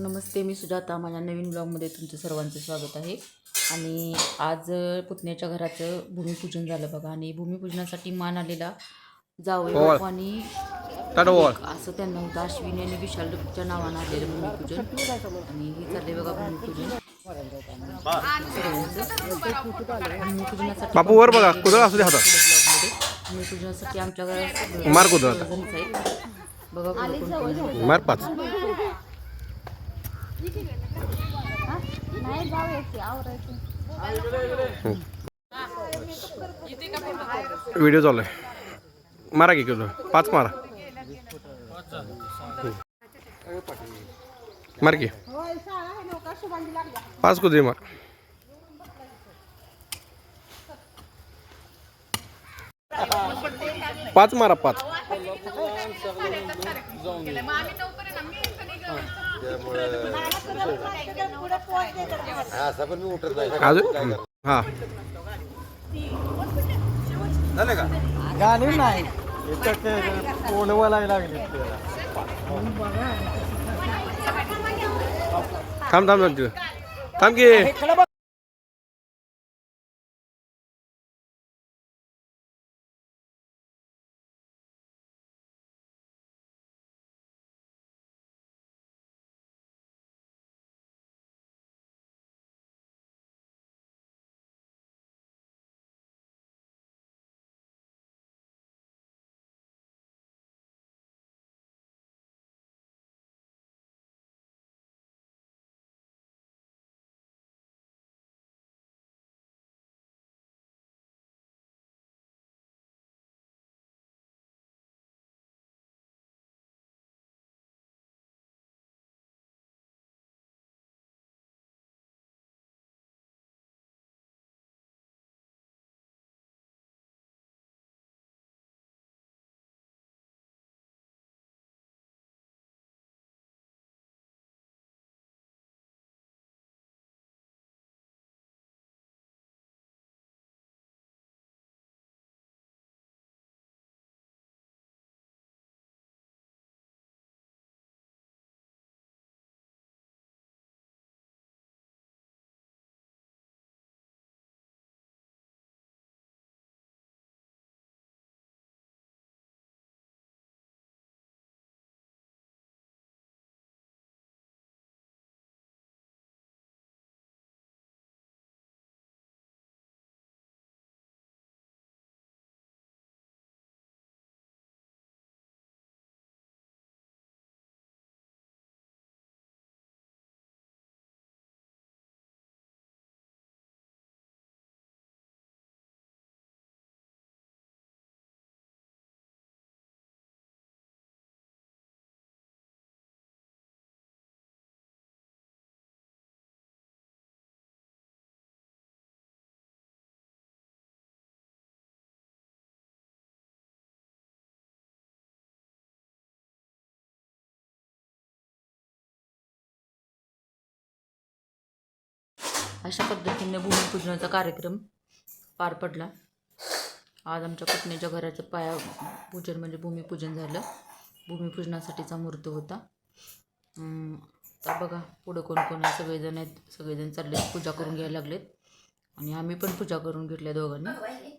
नमस्ते मी सुजाता. माझ्या नवीन ब्लॉगमध्ये तुमचं सर्वांचं स्वागत आहे. आणि आज पुतण्याच्या घराचं भूमिपूजन झालं बघा. आणि भूमिपूजनासाठी मान आलेला जावई. बापू आणि असं त्यांना होतं अश्विनी आणि विशालच्या नावानं आलेलं भूमिपूजन. आणि हे चाललंय बघा भूमिपूजन. बापू वर बघा कुदळ असू दे हातात. ब्लॉगमध्ये भूमिपूजनासाठी आमच्या घरात मार कुदळ. बघा. मार पाच. नाही व्हिडिओ चालू आहे. मारा की किलो. पाच मारा. मार की. पाच कुदे मार. पाच मारा पाच. अजून हा गाणी नाही बोलायला लागले थांब थांब थांब. थांब की अशा पद्धतीने भूमिपूजनाचा कार्यक्रम पार पडला. आज आमच्या पत्नीच्या घराचं पाया पूजन म्हणजे भूमिपूजन झालं. भूमिपूजनासाठीचा मुहूर्त होता. तर बघा पुढं कोण कोण आहे. सगळेजण आहेत. सगळेजण चालले पूजा करून घ्यायला लागलेत. आणि आम्ही पण पूजा करून घेतल्या दोघांनी.